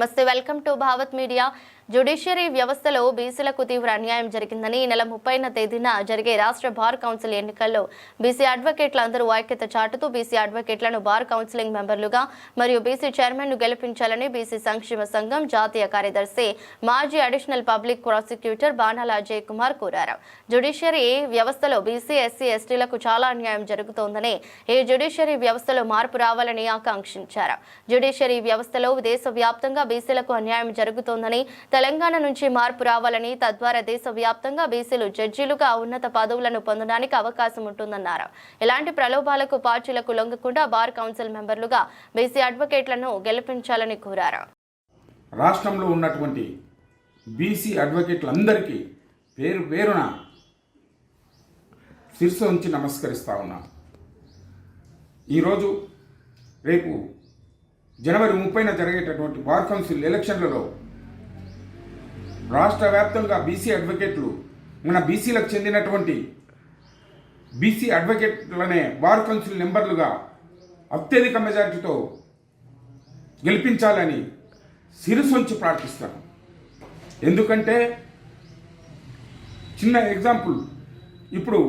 నమస్తే welcome to Bhavat media judiciary వ్యవస్థలో బీసీలకు తీవ్ర అన్యాయం జరిగిందని ఈ నెల ముప్పైన తేదీన జరిగే రాష్ట్ర బార్ కౌన్సిల్ ఎన్నికల్లో బీసీ అడ్వకేట్లందరూ ఐక్యత చాటుతూ బీసీ అడ్వకేట్లను బార్ కౌన్సిలింగ్ మెంబర్లుగా మరియు బీసీ చైర్మన్ను గెలిపించాలని బీసీ సంక్షేమ సంఘం జాతీయ కార్యదర్శి మాజీ అడిషనల్ పబ్లిక్ ప్రాసిక్యూటర్ బాణాల అజయ్ కుమార్ కోరారు. జ్యుడిషియరీ వ్యవస్థలో బీసీ ఎస్సీ ఎస్టీలకు చాలా అన్యాయం జరుగుతోందని ఈ జ్యుడిషియరీ వ్యవస్థలో మార్పు రావాలని ఆకాంక్షించారు. జ్యుడిషియరీ వ్యవస్థలో దేశవ్యాప్తంగా బీసీలకు అన్యాయం జరుగుతోందని తెలంగాణ నుంచి మార్పు రావాలని తద్వారా దేశవ్యాప్తంగా బీసీలు జడ్జీలుగా ఉన్నత పదవులను పొందడానికి అవకాశం ఉంటుందన్నారు. ఇలాంటి ప్రలోభాలకు పార్టీలకు లొంగకుండా బార్ కౌన్సిల్ మెంబర్లుగా బీసీ అడ్వకేట్లను గెలిపించాలని కోరారు. రాష్ట్రంలో ఉన్నటువంటి బీసీ అడ్వకేట్లందరికీ పేరు పేరున శిరస్సు ఉంచి నమస్కరిస్తా ఉన్నా. ఈరోజు రేపు జనవరి ముప్పైన జరిగేటటువంటి బార్ కౌన్సిల్ ఎలక్షన్లలో రాష్ట్ర వ్యాప్తంగా బీసీ అడ్వకేట్లు మన బీసీలకు చెందినటువంటి బీసీ అడ్వకేట్లనే బార్ కౌన్సిల్ నెంబర్లుగా అత్యధిక మెజార్టీతో గెలిపించాలని శిరసొంచి ప్రార్థిస్తాను ఎందుకంటే చిన్న ఎగ్జాంపుల్ ఇప్పుడు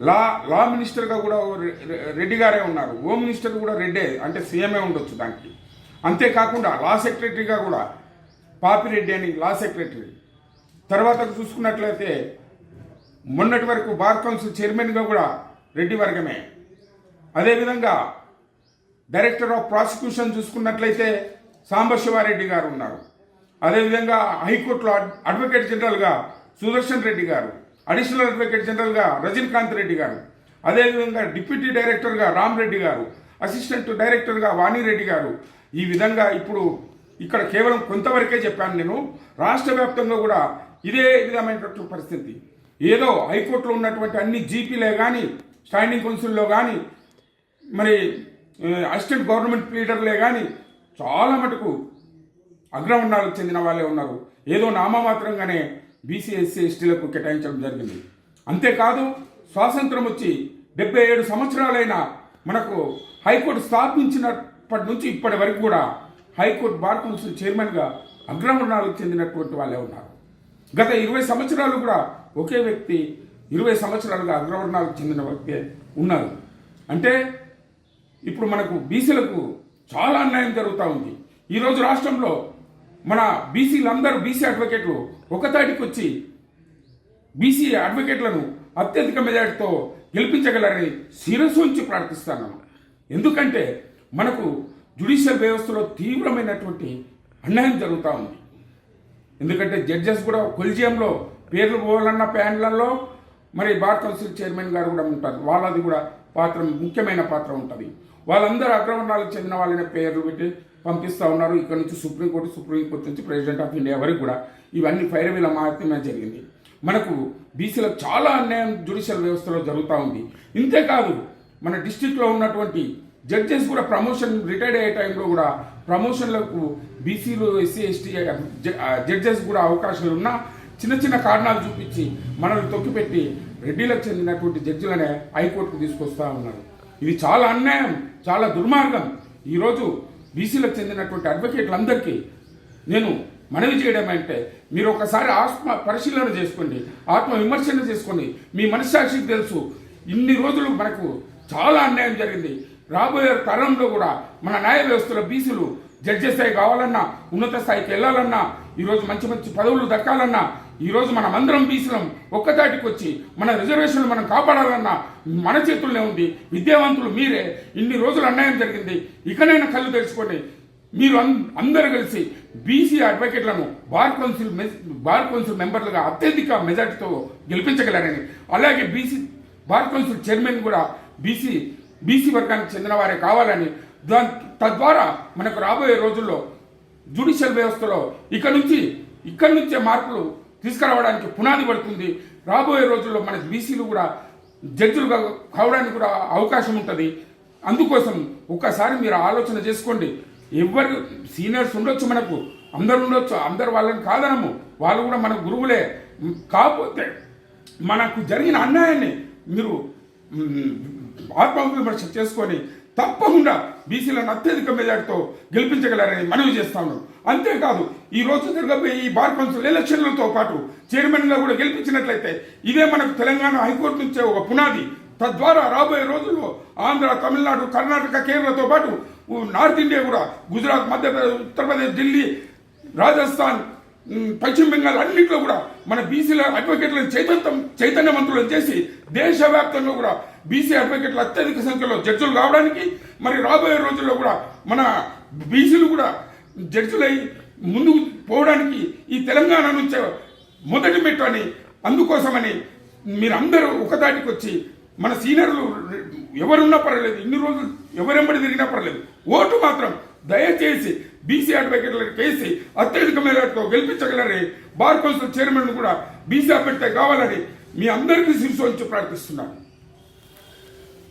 లా లా మినిస్టర్గా కూడా రె- రెడ్డి గారే ఉన్నారు. హోమ్ మినిస్టర్ కూడా రెడ్డే అంటే సీఎంఏ ఉండొచ్చు దానికి. అంతేకాకుండా లా సెక్రటరీగా కూడా పాపిరెడ్డి అని లా సెక్రటరీ. తర్వాత చూసుకున్నట్లయితే మొన్నటి వరకు బార్ కౌన్సిల్ చైర్మన్గా కూడా రెడ్డి వర్గమే. అదేవిధంగా డైరెక్టర్ ఆఫ్ ప్రాసిక్యూషన్ చూసుకున్నట్లయితే సాంబశివారెడ్డి గారు ఉన్నారు. అదేవిధంగా హైకోర్టులో అడ్వకేట్ జనరల్గా సుదర్శన్ రెడ్డి గారు అడిషనల్ అడ్వకేట్ జనరల్గా రజనీకాంత్ రెడ్డి గారు అదేవిధంగా డిప్యూటీ డైరెక్టర్గా రామ్ రెడ్డి గారు అసిస్టెంట్ డైరెక్టర్గా వాణిరెడ్డి గారు. ఈ విధంగా ఇప్పుడు ఇక్కడ కేవలం కొంతవరకే చెప్పాను నేను. రాష్ట్ర వ్యాప్తంగా కూడా ఇదే విధమైనటువంటి పరిస్థితి. ఏదో హైకోర్టులో ఉన్నటువంటి అన్ని జీపీలే కానీ స్టాండింగ్ కౌన్సిల్లో కానీ మరి అసిస్టెంట్ గవర్నమెంట్ లీడర్లే కానీ చాలా మటుకు అగ్రవర్ణాలకు చెందిన వాళ్ళే ఉన్నారు. ఏదో నామమాత్రంగానే బీసీ ఎస్సీ ఎస్టీలకు కేటాయించడం జరిగింది. అంతేకాదు స్వాతంత్రం వచ్చి డెబ్బై ఏడు సంవత్సరాలైన మనకు హైకోర్టు స్థాపించినప్పటి నుంచి ఇప్పటి వరకు కూడా హైకోర్టు బార్ కౌన్సిల్ చైర్మన్గా అగ్రవర్ణాలకు చెందినటువంటి వాళ్ళే ఉన్నారు. గత ఇరవై సంవత్సరాలు కూడా ఒకే వ్యక్తి ఇరవై సంవత్సరాలుగా అగ్రవర్ణాలకు చెందిన వ్యక్తి ఉన్నారు. అంటే ఇప్పుడు మనకు బీసీలకు చాలా అన్యాయం జరుగుతూ ఉంది. ఈరోజు రాష్ట్రంలో మన బీసీలందరూ బీసీ అడ్వకేట్లు ఒకతాటికి వచ్చి బీసీ అడ్వకేట్లను అత్యధిక మెజార్టీతో గెలిపించగలరని శిరస్సు ఉంచి ప్రార్థిస్తాను ఎందుకంటే మనకు జ్యుడిషియల్ వ్యవస్థలో తీవ్రమైనటువంటి అన్యాయం జరుగుతూ ఉంది. ఎందుకంటే జడ్జెస్ కూడా కొలిజియంలో పేర్లు పోవాలన్న ప్యాన్లలో మరి భారత కౌన్సిల్ చైర్మన్ గారు కూడా ఉంటారు. వాళ్ళది కూడా పాత్ర ముఖ్యమైన పాత్ర ఉంటుంది. వాళ్ళందరూ అగ్రవర్ణాలకు చెందిన వాళ్ళని పేర్లు పెట్టి పంపిస్తూ ఉన్నారు. ఇక్కడ నుంచి సుప్రీంకోర్టు సుప్రీంకోర్టు నుంచి ప్రెసిడెంట్ ఆఫ్ ఇండియా వరకు కూడా ఇవన్నీ ఫైరవీల మాత్రమే జరిగింది. మనకు బీసీలకు చాలా అన్యాయం జ్యుడిషియల్ వ్యవస్థలో జరుగుతూ ఉంది. ఇంతేకాదు మన డిస్టిక్లో ఉన్నటువంటి జడ్జెస్ కూడా ప్రమోషన్ రిటైర్డ్ అయ్యే టైంలో కూడా ప్రమోషన్లకు బీసీలు ఎస్సీ ఎస్టీ జడ్జెస్ కూడా అవకాశాలు ఉన్నా చిన్న చిన్న కారణాలు చూపించి మనల్ని తొక్కిపెట్టి రెడ్డిలకు చెందినటువంటి జడ్జిలనే హైకోర్టుకు తీసుకొస్తా ఉన్నారు. ఇది చాలా అన్యాయం చాలా దుర్మార్గం. ఈరోజు బీసీలకు చెందినటువంటి అడ్వకేట్లందరికీ నేను మనవి చేయడం అంటే మీరు ఒకసారి ఆత్మ పరిశీలన చేసుకోండి ఆత్మ విమర్శన చేసుకోండి. మీ మనస్సాక్షికి తెలుసు. ఇన్ని రోజులు మనకు చాలా అన్యాయం జరిగింది. రాబోయే తరంలో కూడా మన న్యాయ వ్యవస్థలో బీసీలు జడ్జెస్ స్థాయి కావాలన్నా ఉన్నత స్థాయికి వెళ్ళాలన్నా ఈరోజు మంచి మంచి పదవులు దక్కాలన్నా ఈరోజు మనం అందరం బీసీలం ఒక్కదాటికి వచ్చి మన రిజర్వేషన్లు మనం కాపాడాలన్నా మన చేతుల్లోనే ఉంది. విద్యావంతులు మీరే. ఇన్ని రోజులు అన్యాయం జరిగింది. ఇకనైనా కళ్ళు తెరుచుకోండి మీరు అం- అందరూ కలిసి బీసీ అడ్వకేట్లను బార్ కౌన్సిల్ బార్ కౌన్సిల్ మెంబర్లుగా అత్యధిక మెజార్టీతో గెలిపించగలరని. అలాగే బీసీ బార్ కౌన్సిల్ చైర్మన్ కూడా బీసీ బీసీ వర్గానికి చెందిన వారే కావాలని దాని తద్వారా మనకు రాబోయే రోజుల్లో జ్యుడిషియల్ వ్యవస్థలో ఇక్కడి నుంచి ఇక్కడి నుంచే మార్పులు తీసుకురావడానికి పునాది పడుతుంది. రాబోయే రోజుల్లో మన బీసీలు కూడా జడ్జిలుగా కావడానికి కూడా అవకాశం ఉంటుంది. అందుకోసం ఒక్కసారి మీరు ఆలోచన చేసుకోండి. ఎవరు సీనియర్స్ ఉండొచ్చు మనకు అందరు ఉండొచ్చు అందరు వాళ్ళని కాదనము. వాళ్ళు కూడా మన గురువులే. కాకపోతే మనకు జరిగిన అన్యాయాన్ని మీరు ఆత్మవిమర్శ చేసుకొని తప్పకుండా బీసీలను అత్యధిక మెజార్టీతో గెలిపించగలరని మనవి చేస్తా ఉన్నాం. అంతేకాదు ఈ రోజు జరగబోయే ఈ బార్ కౌన్సిల్ ఎలక్షన్లతో పాటు చైర్మన్గా కూడా గెలిపించినట్లయితే ఇదే మనకు తెలంగాణ హైకోర్టు నుంచే ఒక పునాది. తద్వారా రాబోయే రోజుల్లో ఆంధ్ర తమిళనాడు కర్ణాటక కేరళతో పాటు నార్త్ ఇండియా కూడా గుజరాత్ మధ్యప్రదేశ్ ఉత్తరప్రదేశ్ ఢిల్లీ రాజస్థాన్ పశ్చిమ బెంగాల్ అన్నింటిలో కూడా మన బీసీల అడ్వకేట్లను చైతన్యం చైతన్యవంతులను చేసి దేశవ్యాప్తంగా కూడా బీసీ అడ్వకేట్లు అత్యధిక సంఖ్యలో జడ్జిలు కావడానికి మరి రాబోయే రోజుల్లో కూడా మన బీసీలు కూడా జడ్జిలై ముందుకు పోవడానికి ఈ తెలంగాణ నుంచే మొదటి మెట్టు అని అందుకోసమని మీరందరూ ఒకదాటికి వచ్చి మన సీనియర్లు ఎవరున్నా పర్వాలేదు ఇన్ని రోజులు ఎవరెంబడి తిరిగినా పర్లేదు ఓటు మాత్రం దయచేసి బీసీ అడ్వకేట్లకు కేసి అత్యధిక మేరతో గెలిపించగలరని బార్ కౌన్సిల్ చైర్మన్ కూడా బీసీ అభ్యర్థి కావాలని మీ అందరికీ శిరసు ప్రార్థిస్తున్నాను.